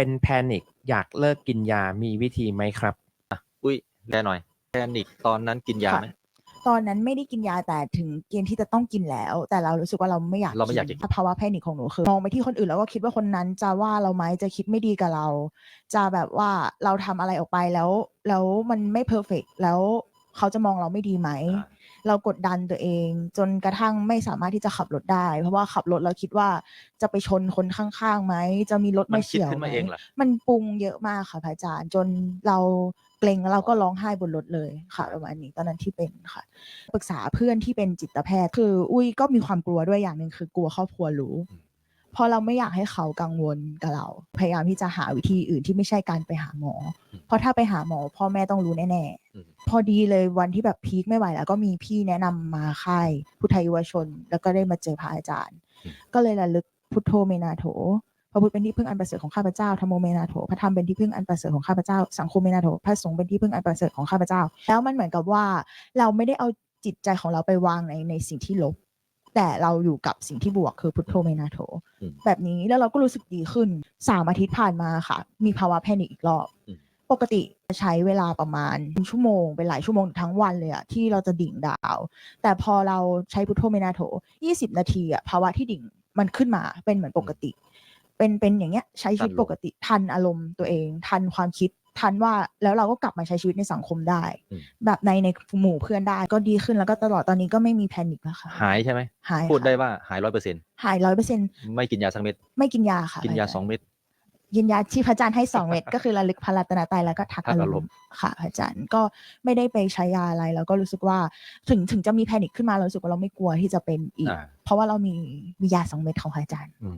เป็นแพนิคอยากเลิกกินยามีวิธีไหมครับ อุ้ยแลหน่อยแพนิคตอนนั้นกินยาไหม ตอนนั้นไม่ได้กินยาแต่ถึงเกณฑ์ที่จะต้องกินแล้ว แต่เรารู้สึกว่าเราไม่อยากเราไม่อยากจะกินภาวะแพนิคของหนูคือมองไปที่คนอื่นแล้วก็คิดว่าคนนั้นจะว่าเราไหมจะคิดไม่ดีกับเรา จะแบบว่าเราทำอะไรออกไปแล้ว แล้วมันไม่เพอร์เฟกแล้วเขาจะมองเราไม่ดีไหม อ่า เรากดดันตัวเอง จนกระทั่งไม่สามารถที่จะขับรถได้ เพราะว่าขับรถเราคิดว่าจะไปชนคนข้างๆไหม จะมีรถมัมาเฉียวไหมมันปรุงเยอะมากค่ะพระอาจารย์จนเราเกรงแล้วเราก็ร้องไห้บนรถเลยค่ะประมาณนี้ตอนนั้นที่เป็นค่ะ ปรึกษาเพื่อนที่เป็นจิตแพทย์คือ อุ้ยก็มีความกลัวด้วยอย่างหนึ่งคือกลัวครอบครัวรู้เพราะเราไม่อยากให้เขากังวลกับเรา พยายามที่จะหาวิธีอื่นที่ไม่ใช่การไปหาหมอ เพราะถ้าไปหาหมอ พ่อแม่ต้องรู้แน่ๆ พอดีเลยวันที่แบบพีคไม่ไหวแล้วก็มีพี่แนะนำมาค่ายพุทธยุวชน แล้วก็ได้มาเจอพระอาจารย์ ก็เลยระลึกพุทโธเมนาโถพระพุทธเป็นที่พึ่งอันประเสริฐของข้าพเจ้าธรรมโมเมนาโถพระธรรมเป็นที่พึ่งอันประเสริฐของข้าพเจ้า สังคมเมนาโถพระสงฆ์เป็นที่พึ่งอันประเสริฐของข้าพเจ้า แล้วมันเหมือนกับว่าเราไม่ได้เอาจิตใจของเราไปวางในในสิ่งที่ลบ แต่เราอยู่กับสิ่งที่บวกคือพุทโธเมนาโถอืมแบบนี้แล้วเราก็รู้สึกดีขึ้นสามอาทิตย์ผ่านมาค่ะ มีภาวะแพนิคอีกรอบอืม ปกติจะใช้เวลาประมาณชั่วโมงเป็นหลายชั่วโมงทั้งวันเลยอะที่เราจะดิ่งดาว แต่พอเราใช้พุทโธเมนาโถ 20 นาทีอะภาวะที่ดิ่งมันขึ้นมาเป็นเหมือนปกติ เป็นเป็นอย่างเงี้ยใช้ชีวิตทันลงปกติทันอารมณ์ตัวเอง ทันความคิดทันว่าแล้วเราก็กลับมาใช้ชีวิตในสังคมได้อืมแบบในในหมู่เพื่อนได้ก็ดีขึ้นแล้วก็ตลอดตอนนี้ก็ไม่มีแพนิคแล้วค่ะหายใช่ไหมหายพูดค่ะได้ว่าหายร้อยเปอร์เซ็นต์หายร้อยเปอร์เซ็นต์ไม่กินยาสักเม็ดไม่กินยาค่ะ กินยาพระจรสองเม็ด กินยาที่พระอาจารย์ให้สองเม็ดก็คือระลึกพระรัตนตรัยแล้วก็ทักทักอาอารรมมณ์ณ์ค่ะพระอาจารย์ก็ไม่ได้ไปใช้ยาอะไร แล้วก็รู้สึกว่าถึงถึงจะมีแพนิคขึ้นมาเรารู้สึกว่าเราไม่กลัวที่จะเป็นอีกอ่าเพราะว่าเรามีมียาสองเม็ดของพระอาจารย์อืม